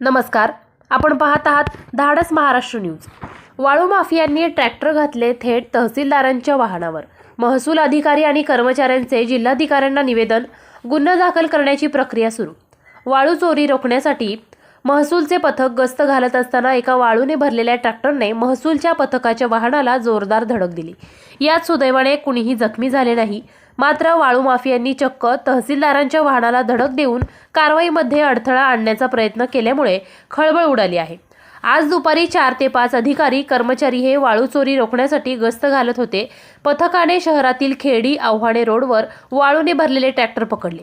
नमस्कार. आपण पाहत आहात धाडस महाराष्ट्र न्यूज. वाळू माफियांनी ट्रॅक्टर घातले थेट तहसीलदारांच्या वाहनावर. महसूल अधिकारी आणि कर्मचाऱ्यांचे जिल्हाधिकाऱ्यांना निवेदन गुन्हा दाखल करण्याची प्रक्रिया सुरू. वाळू चोरी रोखण्यासाठी महसूलचे पथक गस्त घालत असताना एका वाळूने भरलेल्या ट्रॅक्टरने महसूलच्या पथकाच्या वाहनाला जोरदार धडक दिली. यात सुदैवाने कुणीही जखमी झाले नाही. मात्र वाळू माफियांनी चक्क तहसीलदारांच्या वाहनाला धडक देऊन कारवाईमध्ये अडथळा आणण्याचा प्रयत्न केल्यामुळे खळबळ उडाली आहे. आज दुपारी चार ते पाच अधिकारी कर्मचारी हे वाळू चोरी रोखण्यासाठी गस्त घालत होते. पथकाने शहरातील खेडी आव्हाणे रोडवर वाळूने भरलेले ट्रॅक्टर पकडले.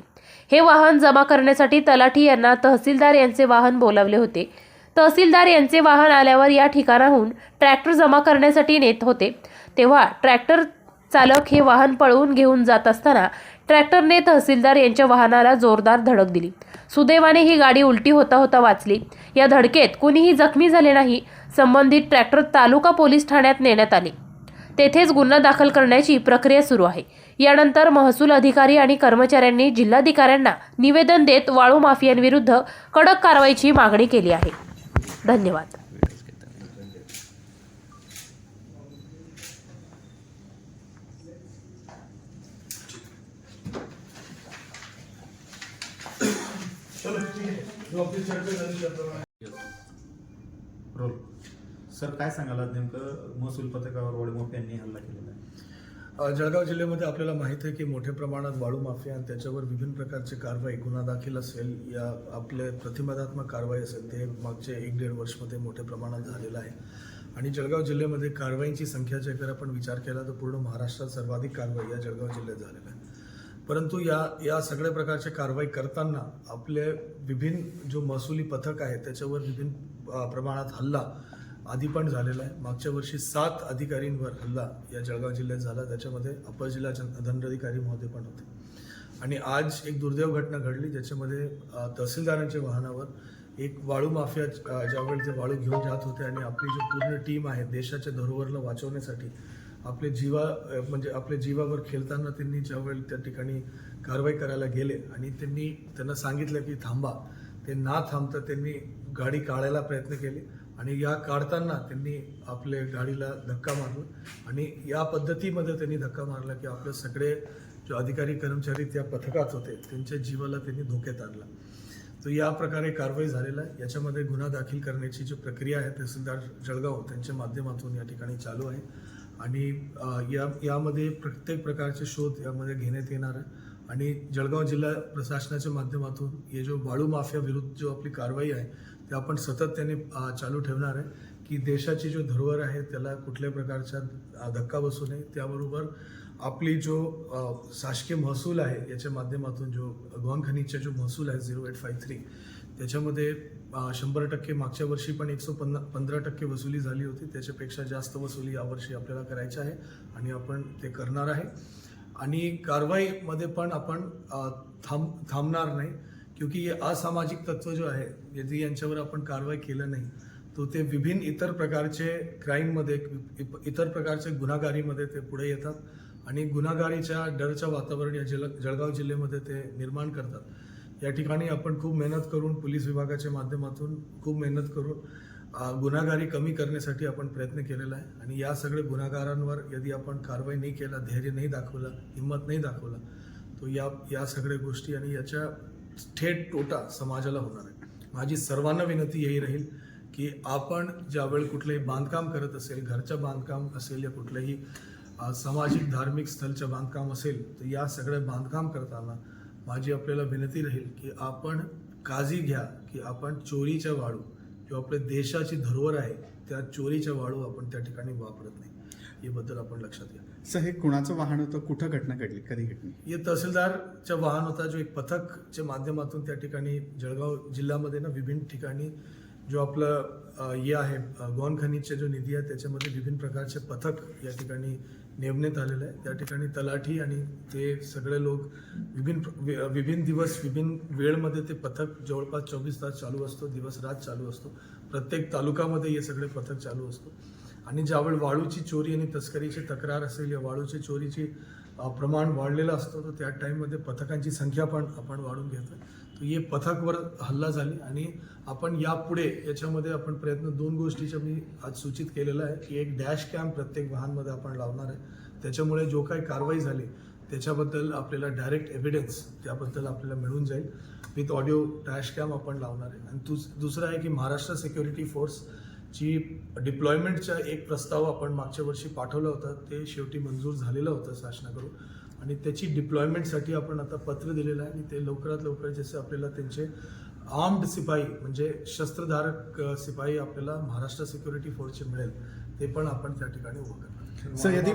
हे वाहन जमा करण्यासाठी तलाठी यांना तहसीलदार यांचे वाहन बोलावले होते. तहसीलदार यांचे वाहन आल्यावर या ठिकाणाहून ट्रॅक्टर जमा करण्यासाठी नेत होते. तेव्हा ट्रॅक्टर चालक हे वाहन पळवून घेऊन जात असताना ट्रॅक्टरने तहसीलदार यांच्या वाहनाला जोरदार धडक दिली. सुदैवाने ही गाडी उलटी होता होता वाचली. या धडकेत कुणीही जखमी झाले नाही संबंधित ट्रॅक्टर तालुका पोलीस ठाण्यात नेण्यात आले. तेथेच गुन्हा दाखल करण्याची प्रक्रिया सुरू आहे. यानंतर महसूल अधिकारी आणि कर्मचाऱ्यांनी जिल्हाधिकाऱ्यांना निवेदन देत वाळू माफियांविरुद्ध कडक कारवाईची मागणी केली आहे. धन्यवाद. रोल. सर काय सांगाल आज नेमकं? महसूल पथकावर वडमोप यांनी हल्ला केलेला आहे. जळगाव जिल्ह्यामध्ये आपल्याला माहीत आहे की मोठ्या प्रमाणात वाळू माफिया आणि त्याच्यावर विभिन्न प्रकारचे कारवाई गुन्हा दाखल असेल या आपले प्रतिबंधात्मक कारवाई असेल ते मागच्या एक दीड वर्षमध्ये मोठ्या प्रमाणात झालेलं आहे. आणि जळगाव जिल्ह्यामध्ये कारवाईंची संख्या जर जर आपण विचार केला तर पूर्ण महाराष्ट्रात सर्वाधिक कारवाई या जळगाव जिल्ह्यात झालेल्या आहे परंतु या या सगळ्या प्रकारच्या कारवाई करताना आपले विभिन्न जो महसुली पथक आहे त्याच्यावर विभिन्न प्रमाणात हल्ला आधी पण झालेला आहे. मागच्या वर्षी सात अधिकारींवर हल्ला या जळगाव जिल्ह्यात झाला. त्याच्यामध्ये अपर जिल्हा दंडाधिकारी महोदय पण होते. आणि आज एक दुर्दैव घटना घडली ज्याच्यामध्ये तहसीलदारांच्या वाहनावर एक वाळू माफिया ज्यावेळी ते वाळू घेऊन जात होते आणि आपली जी पूर्ण टीम आहे देशाच्या धरोहरला वाचवण्यासाठी आपले जीवा म्हणजे आपल्या जीवावर खेळताना त्यांनी ज्यावेळी त्या ठिकाणी कारवाई करायला गेले आणि त्यांनी त्यांना सांगितलं की थांबा ते ना थांबता त्यांनी गाडी काढायला प्रयत्न केले आणि या काढताना त्यांनी आपल्या गाडीला धक्का मारला आणि या पद्धतीमध्ये त्यांनी धक्का मारला की आपले सगळे जो अधिकारी कर्मचारी त्या पथकात होते त्यांच्या जीवाला त्यांनी धोक्यात आणला. तर या प्रकारे कारवाई झालेला आहे. याच्यामध्ये गुन्हा दाखल करण्याची जी प्रक्रिया आहे तहसीलदार जळगाव त्यांच्या माध्यमातून या ठिकाणी चालू आहे. आणि या यामध्ये प्रत्येक प्रकारचे शोध यामध्ये घेण्यात येणार आहे. आणि जळगाव जिल्हा प्रशासनाच्या माध्यमातून हे जो वाळू माफिया विरुद्ध जो आपली कारवाई आहे ते आपण सतत त्याने चालू ठेवणार आहे की देशाची जो धरोहर आहे त्याला कुठल्याही प्रकारचा धक्का बसू नये. त्याबरोबर आपली जो शासकीय महसूल आहे याच्या माध्यमातून जो गौन खनिजचा जो महसूल आहे झिरो एट फाय थ्री त्याच्यामध्ये शंभर टक्के मागच्या वर्षी पण एकशे पन्ना पंधरा टक्के वसुली झाली होती. त्याच्यापेक्षा जास्त वसुली यावर्षी आपल्याला करायची आहे आणि आपण ते करणार आहे. आणि कारवाईमध्ये पण आपण थांब थांबणार नाही. क्योंकि हे असामाजिक तत्व जो आहे यदि यांच्यावर आपण कारवाई केलं नाही तो ते विभिन्न इतर प्रकारचे क्राईममध्ये इतर प्रकारचे गुन्हागारीमध्ये ते पुढे येतात आणि गुन्हागारीच्या डरच्या वातावरण या जल जळगाव जिल्ह्यामध्ये ते निर्माण करतात. या ठिकाणी आपण खूप मेहनत करून पोलीस विभागाच्या माध्यमातून खूप मेहनत करून गुन्हागारी कमी करण्यासाठी आपण प्रयत्न केलेला आहे. आणि या सगळ्या गुन्हागारांवर यदि आपण कारवाई नाही केला धैर्य नाही दाखवलं हिंमत नाही दाखवला तो या या सगळ्या गोष्टी आणि याच्या थेट तोटा समाजाला होणार आहे. माझी सर्वांना विनंती यही राहील की आपण ज्यावेळी कुठलंही बांधकाम करत असेल घरचं बांधकाम असेल या कुठलंही सामाजिक धार्मिक स्थलचं बांधकाम असेल तर या सगळ्या बांधकाम करताना माझी आपल्याला विनंती राहील की आपण काळजी घ्या की आपण चोरीच्या वाळू जो आपल्या देशाची धरोहर आहे त्या चोरीच्या वाळू आपण त्या ठिकाणी वापरत नाही. याबद्दल आपण लक्षात घ्या. सर हे कुणाचं वाहन होतं? कुठं घटना घडली? कधी घडली? हे तहसीलदारच्या वाहन होता जो एक पथकच्या माध्यमातून त्या ठिकाणी जळगाव जिल्ह्यामध्ये ना विभिन्न ठिकाणी जो आपलं हे आहे गौन खनिजचा जो निधी आहे त्याच्यामध्ये विभिन्न प्रकारचे पथक या ठिकाणी नेमण्यात आलेलं आहे. त्या ठिकाणी तलाठी आणि ते सगळे लोक विभिन्न विभिन्न दिवस विभिन्न वेळमध्ये ते पथक जवळपास चोवीस तास चालू असतो दिवस रात चालू असतो. प्रत्येक तालुक्यामध्ये हे सगळे पथक चालू असतो. आणि ज्यावेळी वाळूची चोरी आणि तस्करीची तक्रार असेल या वाळूची चोरीची प्रमाण वाढलेलं असतं तर त्या टाईममध्ये पथकांची संख्या पण आपण वाढून घेतो तो ये पथकवर हल्ला झाली आणि आपण यापुढे याच्यामध्ये आपण प्रयत्न दोन गोष्टीच्या मी आज सूचित केलेलं आहे की एक डॅश कॅम्प प्रत्येक वाहनमध्ये आपण लावणार आहे. त्याच्यामुळे जो काही कारवाई झाली त्याच्याबद्दल आपल्याला डायरेक्ट एव्हिडन्स त्याबद्दल आपल्याला मिळून जाईल. विथ ऑडिओ डॅश कॅम आपण लावणार आहे. आणि दुस दुसरं आहे की महाराष्ट्र सिक्युरिटी फोर्स जी डिप्लॉयमेंटचा एक प्रस्ताव आपण मागच्या वर्षी पाठवला होता. ते शेवटी मंजूर झालेलं होतं शासनाकडून. आणि त्याची डिप्लॉयमेंटसाठी आपण आता पत्र दिलेलं आहे आणि ते लवकरात लवकर जसे आपल्याला त्यांचे आर्म्ड सिपाही म्हणजे शस्त्रधारक सिपाई सिपाही आपल्याला महाराष्ट्र सिक्युरिटी फोर्सचे मिळेल ते पण आपण त्या ठिकाणी उभं करणार सर यदि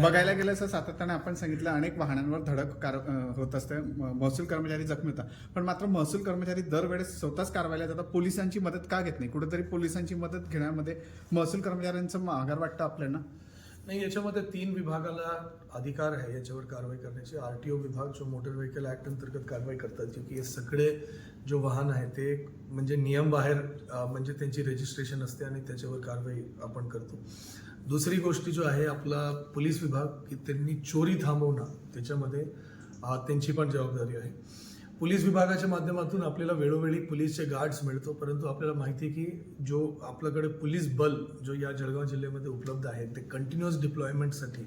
बघायला गेलं तर सातत्याने आपण सांगितलं अनेक वाहनांवर धडक कार होत असते. महसूल कर्मचारी जखमी होतात. पण मात्र महसूल कर्मचारी दरवेळेस स्वतःच कारवाईला जातात पोलिसांची मदत का घेत नाही? कुठेतरी पोलिसांची मदत घेण्यामध्ये महसूल कर्मचाऱ्यांचं माघार वाटतं आपल्याला. नाही याच्यामध्ये तीन विभागाला अधिकार आहे याच्यावर कारवाई करण्याची. आर टी ओ विभाग जो मोटर व्हेकल ॲक्ट अंतर्गत कारवाई करतात जे की हे सगळे जो वाहन आहे ते म्हणजे नियम बाहेर म्हणजे त्यांची रजिस्ट्रेशन असते आणि त्याच्यावर कारवाई आपण करतो. दुसरी गोष्ट जो आहे आपला पोलीस विभाग की त्यांनी चोरी थांबवणं त्याच्यामध्ये त्यांची पण जबाबदारी आहे. पोलीस विभागाच्या माध्यमातून आपल्याला वेळोवेळी पोलीसचे गार्ड्स मिळतो. परंतु आपल्याला माहिती आहे की जो आपल्याकडे पोलीस बल जो या जळगाव जिल्ह्यामध्ये उपलब्ध आहे ते कंटिन्युअस डिप्लॉयमेंटसाठी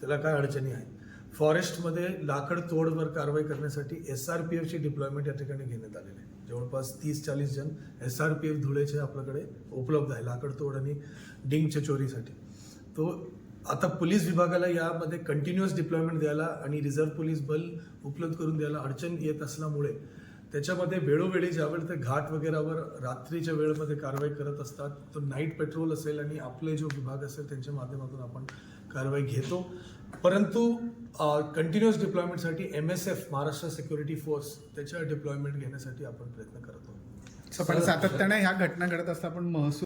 त्याला काय अडचणी आहे फॉरेस्टमध्ये लाकड तोडवर कारवाई करण्यासाठी एस आर पी एफची डिप्लॉयमेंट या ठिकाणी घेण्यात आलेली आहे. जवळपास तीस चाळीस जण एस आर पी एफ धुळेचे आपल्याकडे उपलब्ध आहे लाकड तोड आणि डिंगच्या चोरीसाठी. तो आता पोलीस विभागाला यामध्ये कंटिन्युअस डिप्लॉयमेंट द्यायला आणि रिझर्व्ह पोलीस बल उपलब्ध करून द्यायला अडचण येत असल्यामुळे त्याच्यामध्ये वेळोवेळी ज्यावेळी ते घाट वगैरेवर रात्रीच्या वेळेमध्ये कारवाई करत असतात तो नाईट पेट्रोल असेल आणि आपले जो विभाग असेल त्यांच्या माध्यमातून आपण कारवाई घेतो. परंतु continuous डिप्लॉयमेंटसाठी M S F Maharashtra security force त्याच्या डिप्लॉयमेंट घेण्यासाठी आपण प्रयत्न करतो. सातत्याने ह्या घटना घडत असता आपण महसूल